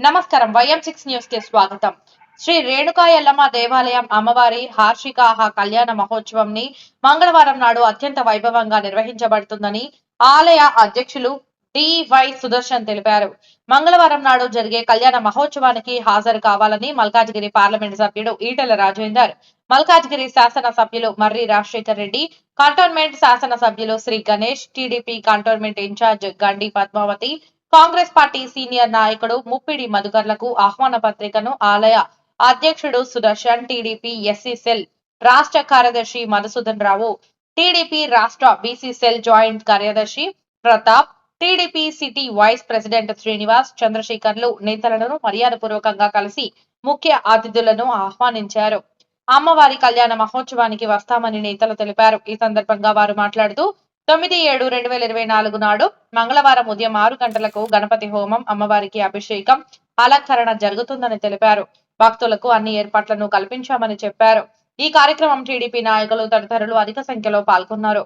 నమస్కారం. YM six న్యూస్కి స్వాగతం. శ్రీ రేణుకా ఎల్లమ్మ దేవాలయం అమ్మవారి హార్షికాహ కళ్యాణ మహోత్సవం ని మంగళవారం నాడు అత్యంత వైభవంగా నిర్వహించబడుతుందని ఆలయ అధ్యక్షులు డివై సుదర్శన్ తెలిపారు. మంగళవారం నాడు జరిగే కళ్యాణ మహోత్సవానికి హాజరు కావాలని మల్కాజ్గిరి పార్లమెంట్ సభ్యుడు ఈటెల రాజేందర్ మల్కాజ్గిరి శాసన సభ్యులు మర్రి రాజశేఖర్ రెడ్డి కంటోన్మెంట్ శాసన సభ్యులు Shri Ganesh TDP cantonment incharge Gandi Padmavati Congress party senior నాయకుడు ముప్పిడి మధుకర్లకు ఆహ్వాన పత్రికను ఆలయ అధ్యక్షుడు సుదర్శన్ టీడీపీ ఎస్సీ సెల్ రాష్ట్ర కార్యదర్శి మధుసూదన్ రావు టీడీపీ రాష్ట్ర బీసీ సెల్ జాయింట్ కార్యదర్శి Pratap TDP city vice president Srinivas Chandrasekharlu నేతలను మర్యాదపూర్వకంగా కలిసి ముఖ్య అతిథులను ఆహ్వానించారు. అమ్మవారి కళ్యాణ మహోత్సవానికి వస్తామని నేతలు తెలిపారు. ఈ సందర్భంగా వారు మాట్లాడుతూ తొమ్మిది ఏడు రెండు వేల ఇరవై నాలుగు నాడు మంగళవారం ఉదయం ఆరు గంటలకు గణపతి హోమం అమ్మవారికి అభిషేకం అలంకరణ జరుగుతుందని తెలిపారు. భక్తులకు అన్ని ఏర్పాట్లను కల్పించామని చెప్పారు. ఈ కార్యక్రమం టీడీపీ నాయకులు తదితరులు అధిక సంఖ్యలో పాల్గొన్నారు.